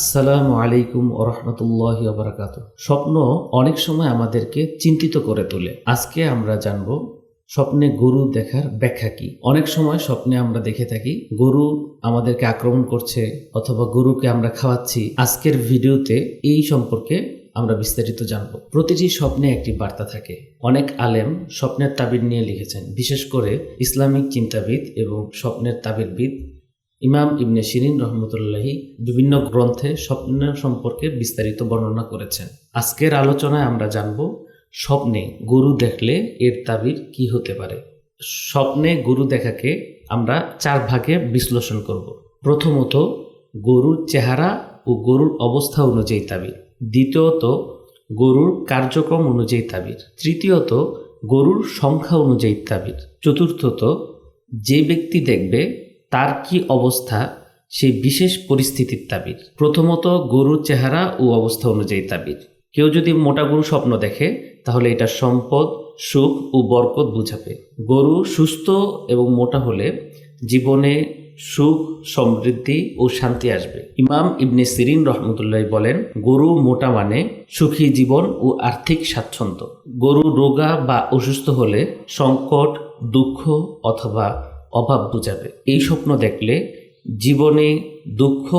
আসসালামু আলাইকুম ওরহমতুল্লাহ বারাকাত স্বপ্ন অনেক সময় আমাদেরকে চিন্তিত করে তোলে। আজকে আমরা জানব স্বপ্নে গরু দেখার ব্যাখ্যা কি? অনেক সময় স্বপ্নে আমরা দেখে থাকি, গরু আমাদেরকে আক্রমণ করছে অথবা গরুকে আমরা খাওয়াচ্ছি। আজকের ভিডিওতে এই সম্পর্কে আমরা বিস্তারিত জানব। প্রতিটি স্বপ্নে একটি বার্তা থাকে। অনেক আলেম স্বপ্নের তাবির নিয়ে লিখেছেন। বিশেষ করে ইসলামিক চিন্তাবিদ এবং স্বপ্নের তাবিরবিদ ইমাম ইবনে শিরিন রহমতুল্লাহি বিভিন্ন গ্রন্থে স্বপ্ন সম্পর্কে বিস্তারিত বর্ণনা করেছেন। আজকের আলোচনায় আমরা জানব, স্বপ্নে গরু দেখলে এর তাবির কি হতে পারে? স্বপ্নে গরু দেখাকে আমরা চার ভাগে বিশ্লেষণ করব। প্রথমত, গরুর চেহারা ও গরুর অবস্থা অনুযায়ী তাবির। দ্বিতীয়ত, গরুর কার্যক্রম অনুযায়ী তাবির। তৃতীয়ত, গরুর সংখ্যা অনুযায়ী তাবির। চতুর্থত, যে ব্যক্তি দেখবে তার কি অবস্থা? সেই বিশেষ পরিস্থিতির তাবির। প্রথমত গরুর চেহারা ও অবস্থা অনুযায়ী তাবির। কেউ যদি মোটা গরু স্বপ্ন দেখে, তাহলে এটা সম্পদ, সুখ ও বরকত বুঝাবে। গরু সুস্থ এবং মোটা হলে জীবনে সুখ, সমৃদ্ধি ও শান্তি আসবে। ইমাম ইবনে সিরিন রহমতুল্লাহ বলেন, গরু মোটা মানে সুখী জীবন ও আর্থিক স্বাচ্ছন্দ্য। গরু রোগা বা অসুস্থ হলে সংকট, দুঃখ অথবা অভাব বুঝাবে। এই স্বপ্ন দেখলে জীবনে দুঃখ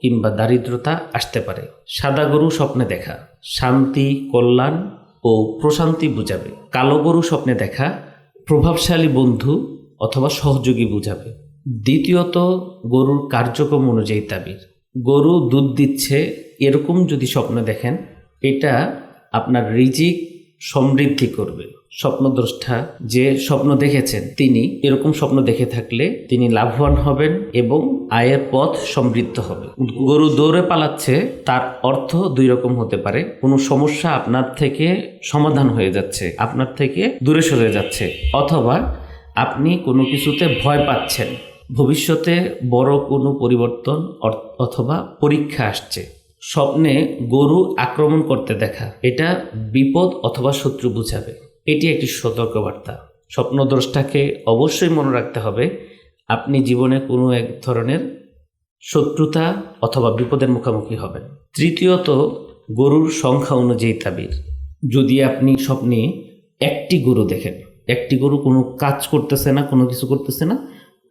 কিংবা দারিদ্রতা আসতে পারে। সাদা গরু স্বপ্নে দেখা, শান্তি, কল্যাণ ও প্রশান্তি বুঝাবে। কালো গরু স্বপ্নে দেখা, প্রভাবশালী বন্ধু অথবা সহযোগী বুঝাবে। দ্বিতীয়ত, গরুর কার্যক্রম অনুযায়ী তাবির। গরু দুধ দিচ্ছে, এরকম যদি স্বপ্ন দেখেন, এটা আপনার রিজিক সমৃদ্ধি করবে। স্বপ্নদ্রষ্টা যে স্বপ্ন দেখেছেন, তিনি এরকম স্বপ্ন দেখে থাকলে তিনি লাভবান হবেন এবং আয়ের পথ সমৃদ্ধ হবে। গরু দৌড়ে পালাচ্ছে, তার অর্থ দুই রকম হতে পারে। কোনো সমস্যা আপনার থেকে সমাধান হয়ে যাচ্ছে, আপনার থেকে দূরে সরে যাচ্ছে, অথবা আপনি কোনো কিছুতে ভয় পাচ্ছেন। ভবিষ্যতে বড় কোনো পরিবর্তন অথবা পরীক্ষা আসছে। স্বপ্নে গরু আক্রমণ করতে দেখা। এটা বিপদ অথবা শত্রু বুঝাবে। এটি একটি সতর্কবার্তা। স্বপ্নদ্রষ্টাকে অবশ্যই মনে রাখতে হবে, আপনি জীবনে কোনো এক ধরনের শত্রুতা অথবা বিপদের মুখোমুখি হবেন। তৃতীয়ত, গরুর সংখ্যা অনুযায়ী তাবির। যদি আপনি স্বপ্নে একটি গরু দেখেন, একটি গরু কোনো কাজ করতেছে না, কোনো কিছু করতেছে না,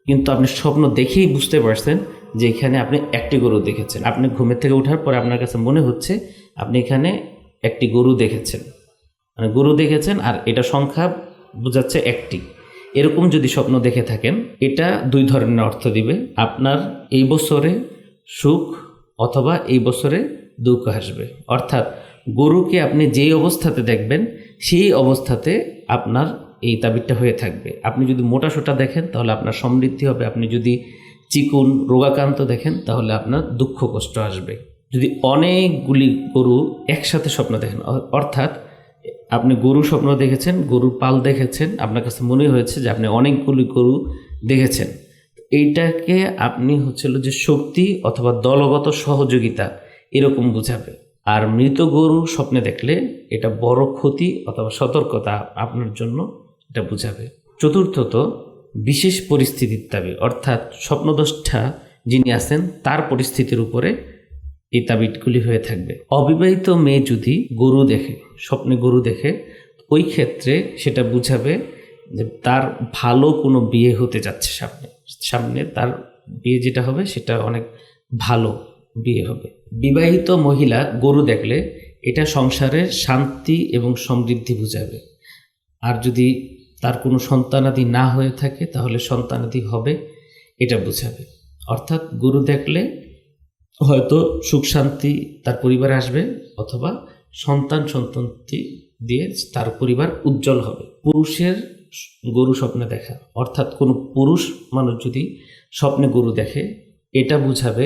কিন্তু আপনি স্বপ্ন দেখেই বুঝতে পারছেন যে এখানে আপনি একটি গরু দেখেছেন। আপনি ঘুমের থেকে ওঠার পরে আপনার কাছে মনে হচ্ছে আপনি এখানে একটি গরু দেখেছেন। মানে গরু দেখেছেন আর এটা সংখ্যা বোঝাচ্ছে একটি। এরকম যদি স্বপ্ন দেখে থাকেন, এটা দুই ধরনের অর্থ দিবে। আপনার এই বছরে সুখ অথবা এই বছরে দুঃখ আসবে। অর্থাৎ গরুকে আপনি যেই অবস্থাতে দেখবেন, সেই অবস্থাতে আপনার এই তাবিরটা হয়ে থাকবে। আপনি যদি মোটা সোটা দেখেন, তাহলে আপনার সমৃদ্ধি হবে। আপনি যদি চিকুন রোগাক্রান্ত দেখেন, তাহলে আপনার দুঃখ কষ্ট আসবে। যদি অনেকগুলি গরু একসাথে স্বপ্ন দেখেন অর্থাৎ আপনি গরু স্বপ্ন দেখেছেন, গরুর পাল দেখেছেন, আপনার কাছে মনে হয়েছে যে আপনি অনেকগুলি গরু দেখেছেন। এইটাকে আপনি হচ্ছিল যে শক্তি অথবা দলগত সহযোগিতা এরকম বোঝাবে। আর মৃত গরু স্বপ্নে দেখলে এটা বড় ক্ষতি অথবা সতর্কতা আপনার জন্য এটা বোঝাবে। চতুর্থত বিশেষ পরিস্থিতির দাবি, অর্থাৎ স্বপ্নদষ্ঠা যিনি আছেন, তার পরিস্থিতির উপরে এই তাবিদগুলি হয়ে থাকবে। অবিবাহিত মেয়ে যদি গরু দেখে, স্বপ্নে গরু দেখে, ওই ক্ষেত্রে সেটা বুঝাবে যে তার ভালো কোনো বিয়ে হতে যাচ্ছে সামনে। সামনে তার বিয়ে যেটা হবে, সেটা অনেক ভালো বিয়ে হবে। বিবাহিত মহিলা গরু দেখলে এটা সংসারের শান্তি এবং সমৃদ্ধি বুঝাবে। আর যদি তার কোনো সন্তানাদি না হয়ে থাকে, তাহলে সন্তানাদি হবে, এটা বোঝাবে। অর্থাৎ গরু দেখলে হয়তো সুখ শান্তি তার পরিবারে আসবে, অথবা সন্তান সন্ততি দিয়ে তার পরিবার উজ্জ্বল হবে। পুরুষের গরু স্বপ্নে দেখা, অর্থাৎ কোনো পুরুষ মানুষ যদি স্বপ্নে গরু দেখে, এটা বুঝাবে,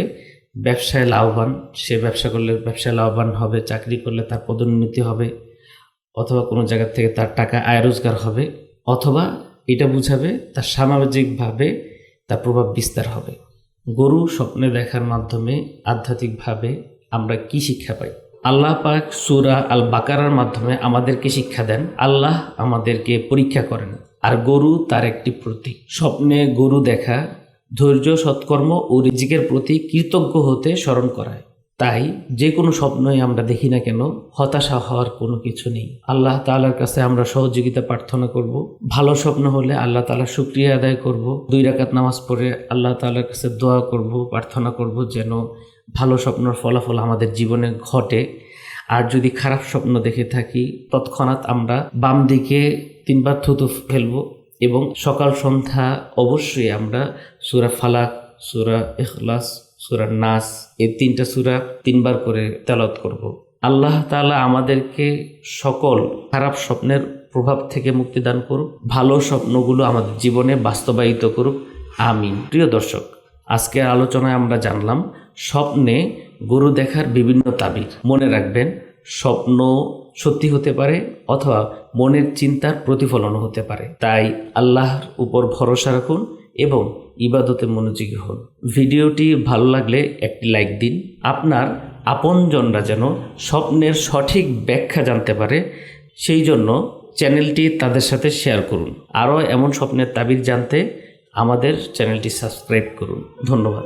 ব্যবসায় লাভবান, সে ব্যবসা করলে ব্যবসায় লাভবান হবে, চাকরি করলে তার পদোন্নতি হবে, অথবা কোনো জায়গা থেকে তার টাকা আয় রোজগার হবে। অথবা এটা বুঝাবে, তার সামাজিকভাবে তার প্রভাব বিস্তার হবে। গরু স্বপ্নে দেখার মাধ্যমে আধ্যাত্মিকভাবে আমরা কি শিক্ষা পাই? আল্লাহ পাক সুরা আল বাকারার মাধ্যমে আমাদেরকে শিক্ষা দেন। আল্লাহ আমাদেরকে পরীক্ষা করেন। আর গরু তার একটি প্রতীক। স্বপ্নে গরু দেখা ধৈর্য, সৎকর্ম ও রিজিকের প্রতি কৃতজ্ঞ হতে স্মরণ করায়। তাই যে কোনো স্বপ্নই আমরা দেখি না কেন, হতাশা হওয়ার কোনো কিছু নেই। আল্লাহ তালার কাছে আমরা সহযোগিতা প্রার্থনা করব। ভালো স্বপ্ন হলে আল্লাহ তালা শুক্রিয়া আদায় করব। দুই রাকাত নামাজ পড়ে আল্লাহ তালার কাছে দোয়া করব, প্রার্থনা করব যেন ভালো স্বপ্নের ফলাফল আমাদের জীবনে ঘটে। আর যদি খারাপ স্বপ্ন দেখে থাকি, তৎক্ষণাৎ আমরা বাম দিকে তিনবার থুতু ফেলব এবং সকাল সন্ধ্যা অবশ্যই আমরা সুরা ফালাক, সুরা এখলাস সুরা নাস, এই তিনটা সুরা তিনবার করে তেলত করব। আল্লাহ তালা আমাদেরকে সকল খারাপ স্বপ্নের প্রভাব থেকে মুক্তি দান করুক, ভালো স্বপ্নগুলো আমাদের জীবনে বাস্তবায়িত করুক। আমিন। প্রিয় দর্শক, আজকের আলোচনায় আমরা জানলাম, স্বপ্নে গরু দেখার বিভিন্ন তাবির মনে রাখবেন, স্বপ্ন সত্যি হতে পারে অথবা মনের চিন্তার প্রতিফলন হতে পারে। তাই আল্লাহর উপর ভরসা রাখুন এবং ইবাদতে মনোযোগী হন। ভিডিওটি ভালো লাগলে একটি লাইক দিন। আপনার আপনজনরা যেন স্বপ্নের সঠিক ব্যাখ্যা জানতে পারে, সেই জন্য চ্যানেলটি তাদের সাথে শেয়ার করুন। আরও এমন স্বপ্নের তাবির জানতে আমাদের চ্যানেলটি সাবস্ক্রাইব করুন। ধন্যবাদ।